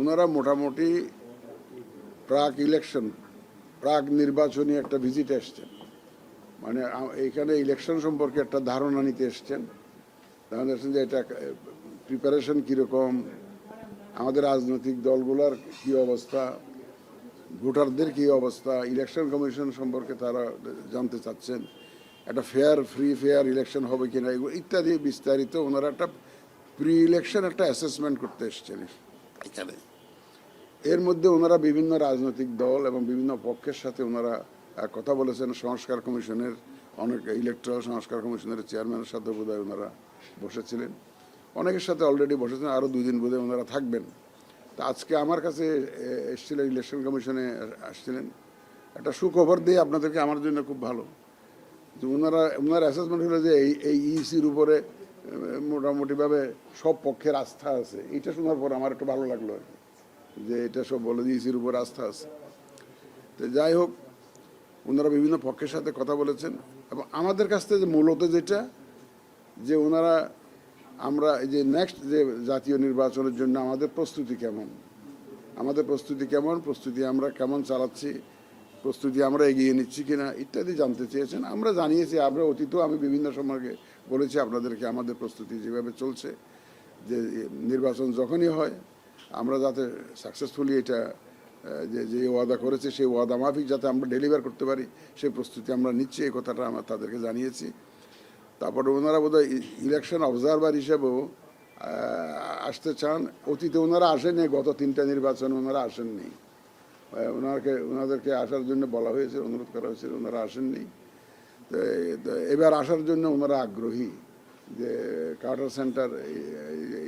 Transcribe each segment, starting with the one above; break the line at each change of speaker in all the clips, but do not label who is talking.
ওনারা মোটামুটি প্রাক ইলেকশন প্রাক নির্বাচনী একটা ভিজিট এসছেন। মানে এইখানে ইলেকশন সম্পর্কে একটা ধারণা নিতে এসছেন। এসছেন যে এটা প্রিপারেশন কীরকম, আমাদের রাজনৈতিক দলগুলোর কি অবস্থা, ভোটারদের কি অবস্থা ইলেকশন কমিশন সম্পর্কে তারা জানতে চাচ্ছেন। একটা ফেয়ার ফ্রি ফেয়ার ইলেকশন হবে কিনা, এগুলো ইত্যাদি বিস্তারিত ওনারা একটা প্রি ইলেকশন একটা অ্যাসেসমেন্ট করতে এসছেন। এখানে। এর মধ্যে ওনারা বিভিন্ন রাজনৈতিক দল এবং বিভিন্ন পক্ষের সাথে ওনারা কথা বলেছেন। সংস্কার কমিশনের অনেক ইলেকট্রাল সংস্কার কমিশনের চেয়ারম্যানের সাথে বোধহয় ওনারা বসেছিলেন। অনেকের সাথে অলরেডি বসেছেন, আরও দুই দিন বোধহয় ওনারা থাকবেন। তা আজকে আমার কাছে এসেছিলেন ইলেকশন কমিশনে আসছিলেন। একটা সুখবর দিয়ে আপনাদেরকে, আমার জন্য খুব ভালো। যে ওনারা, ওনার অ্যাসেসমেন্ট হলো যে এই এই ইসির উপরে মোটামুটিভাবে সব পক্ষের আস্থা আছে। এটা শোনার পর আমার একটু ভালো লাগল আর যে এটা সব বলে ইসির উপর আস্থা আছে। তো যাই হোক, ওনারা বিভিন্ন পক্ষের সাথে কথা বলেছেন এবং আমাদের কাছ থেকে মূলত যেটা, যে ওনারা আমরা এই যে নেক্সট যে জাতীয় নির্বাচনের জন্য আমাদের প্রস্তুতি কেমন? আমাদের প্রস্তুতি কেমন? প্রস্তুতি আমরা কেমন চালাচ্ছি? প্রস্তুতি আমরা এগিয়ে নিচ্ছি কিনা ইত্যাদি জানতে চেয়েছেন। আমরা জানিয়েছি, আমরা অতীতেও আমি বিভিন্ন সময় বলেছি, আপনাদেরকে আমাদের প্রস্তুতি যেভাবে চলছে, যে নির্বাচন যখনই হয়, আমরা যাতে সাকসেসফুলি এটা যে যে ওয়াদা করেছে, সেই ওয়াদা মাফিক যাতে আমরা ডেলিভার করতে পারি, সেই প্রস্তুতি আমরা নিচ্ছি, এই কথাটা আমরা তাদেরকে জানিয়েছি। তারপরে ওনারা বোধহয় ইলেকশন অবজারভার হিসেবেও আসতে চান। অতীতে ওনারা আসেনি গত তিনটা নির্বাচনে ওনারা আসেননি। ওনাকে, ওনাদেরকে আসার জন্য বলা হয়েছে, অনুরোধ করা হয়েছে, ওনারা আসেননি। এবার আসার জন্য ওনারা আগ্রহী যে Carter center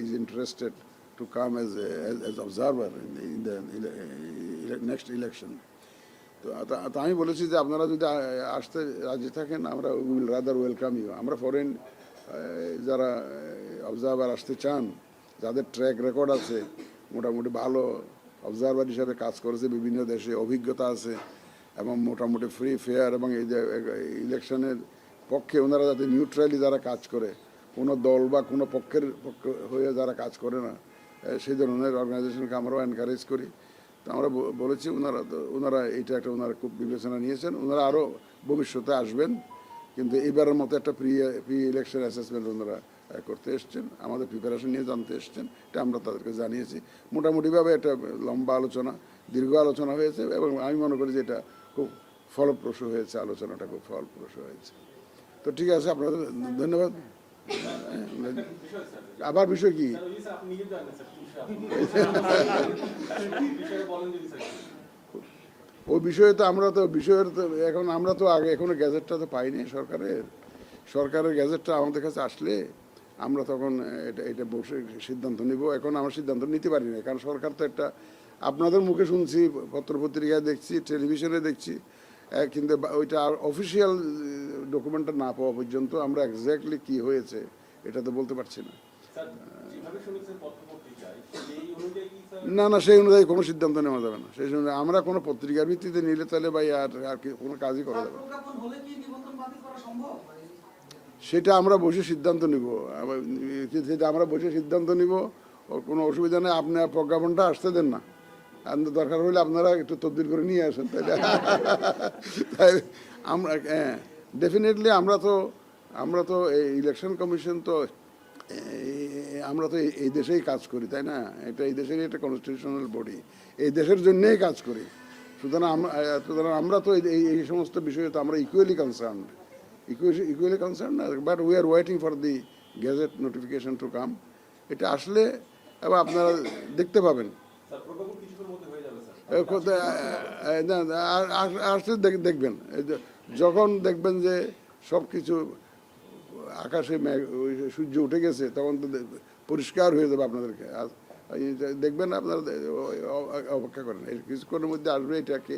is interested to come as as observer in the next election তা আমি বলেছি যে আপনারা যদি আসতে রাজি থাকেন, আমরা উইল রাদার ওয়েলকাম ইউ আমরা ফরেন যারা অবজারভার আসতে চান, যাদের ট্র্যাক রেকর্ড আছে, মোটামুটি ভালো অবজারভার হিসাবে কাজ করেছে, বিভিন্ন দেশে অভিজ্ঞতা আছে এবং মোটামুটি ফ্রি ফেয়ার এবং এই যে ইলেকশনের পক্ষে ওনারা যাতে নিউট্রালি যারা কাজ করে, কোনো দল বা কোনো পক্ষের পক্ষ হয়ে যারা কাজ করে না সেই ধরনের অর্গানাইজেশনকে আমরাও এনকারেজ করি। তো আমরা বলেছি ওনারা তো, ওনারা এটা একটা ওনারা খুব বিবেচনা নিয়েছেন। ওনারা আরও ভবিষ্যতে আসবেন, কিন্তু এবারের মতো একটা প্রি প্রি ইলেকশন অ্যাসেসমেন্ট ওনারা করতে এসছেন। আমাদের প্রিপারেশন নিয়ে জানতে এসছেন, এটা আমরা তাদেরকে জানিয়েছি। মোটামুটিভাবে একটা লম্বা আলোচনা, দীর্ঘ আলোচনা হয়েছে এবং আমি মনে করি যে এটা খুব ফলপ্রসূ হয়েছে, আলোচনাটা খুব ফলপ্রসূ হয়েছে। তো ঠিক আছে, আপনাদের ধন্যবাদ। আবার বিষয় কি? ওই বিষয়ে তো আমরা তো, বিষয়ের তো, এখন আমরা তো আগে এখনও গ্যাজেটটা তো পাইনি সরকারের। সরকারের গ্যাজেটটা আমাদের কাছে আসলে আমরা তখন এটা এটা বসে সিদ্ধান্ত নিব। এখন আমরা সিদ্ধান্ত নিতে পারি না কারণ সরকার তো একটা আপনাদের মুখে শুনছি পত্রপত্রিকায় দেখছি টেলিভিশনে দেখছি কিন্তু ওইটা অফিসিয়াল ডকুমেন্টটা না পাওয়া পর্যন্ত আমরা এক্স্যাক্টলি কি হয়েছে এটা তো বলতে পারছি না। না না সেই অনুযায়ী কোনো সিদ্ধান্ত নেওয়া যাবে না। সেই অনুযায়ী আমরা কোনো পত্রিকার ভিত্তিতে নিলে তাহলে ভাই আর আর কি কোনো কাজই করা যাবে সেটা আমরা বসে সিদ্ধান্ত নিব। সেটা আমরা বসে সিদ্ধান্ত নিব। ওর কোনো অসুবিধা নেই। আপনার প্রজ্ঞাপনটা আসতে দেন না। আর দরকার হলে আপনারা একটু তদবির করে নিয়ে আসেন তাইলে। তাই আমরা হ্যাঁ ডেফিনেটলি আমরা তো আমরা তো এই ইলেকশন কমিশন তো আমরা তো এই- দেশেই কাজ করি তাই না? এটা এই দেশেরই একটা কনস্টিটিউশনাল বডি এই দেশের জন্যেই কাজ করি। সুতরাং আমরা সুতরাং আমরা তো এই- এই সমস্ত বিষয়ে তো আমরা equally concern equally concerned, uh, but we are waiting for the gazette notification to come. এটা আসলে এবার আপনারা দেখতে পাবেন। আসলে দেখ- দেখবেন যখন দেখবেন যে সব কিছু আকাশে সূর্য উঠে গেছে, তখন তো পরিষ্কার হয়ে যাবে আপনাদেরকে। দেখবেন আপনারা অপেক্ষা করেন কিছুক্ষণের মধ্যে আসবে এটাকে